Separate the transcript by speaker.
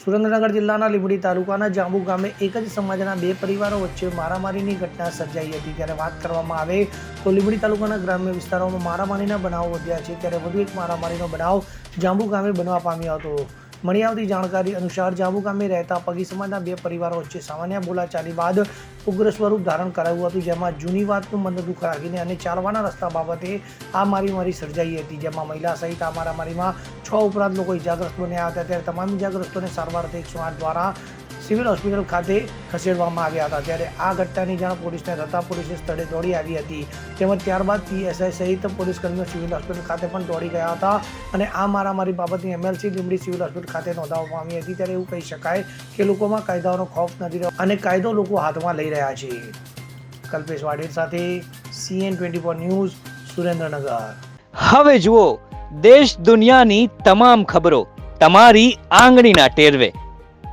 Speaker 1: સુરેન્દ્રનગર જિલ્લાના લીંબડી તાલુકાના જાંબુ ગામે એક જ સમાજના બે પરિવારો વચ્ચે મારામારીની ઘટના સર્જાઈ હતી. ત્યારે વાત કરવામાં આવે તો લીંબડી તાલુકાના ગ્રામ્ય વિસ્તારોમાં મારામારીના બનાવો વધ્યા છે. ત્યારે વધુ એક મારામારીનો બનાવ જાંબુ ગામે બનવા પામ્યો હતો. મળી આવતી જાણકારી અનુસાર જાબુ ગામે રહેતા પગી સમાજના બે પરિવારો વચ્ચે સામાન્ય બોલાચાલી બાદ ઉગ્ર સ્વરૂપ ધારણ કરાયું હતું, જેમાં જૂની વાતનું મનદુખ રાખીને અને ચાલવાના રસ્તા બાબતે આ મારીમારી સર્જાઈ હતી, જેમાં મહિલા સહિત આ મારામારીમાં છ ઉપરાંત લોકો ઇજાગ્રસ્ત બન્યા હતા. ત્યારે તમામ ઇજાગ્રસ્તોને સારવાર અર્થે એકસો આઠ દ્વારા સિવિલ હોસ્પિટલ ખાતે ખસેડવામાં આવ્યા હતા. ત્યારે આ ઘટનાની જાણ પોલીસને થતાં પોલીસે સ્થળે દોડી આવી હતી. તેમજ ત્યારબાદ પીએસઆઈ સહિત પોલીસ કર્મીઓ સિવિલ હોસ્પિટલ ખાતે પણ દોડી ગયા હતા અને આ મારામારી બાબતની એમએલસી લીંબડી સિવિલ હોસ્પિટલ ખાતે નોંધાવવામાં આવી હતી. ત્યારે એવું કહી શકાય કે લોકોમાં કાયદાઓનો ખોફ નથી રહ્યો અને કાયદો લોકો હાથમાં લઈ રહ્યા છે. કલ્પેશ વાડેર સાથે CN twenty four news, Surendranagar.
Speaker 2: હવે જુઓ, દેશ દુનિયાની તમામ ખબરો તમારી આંગળીના ટેરવે.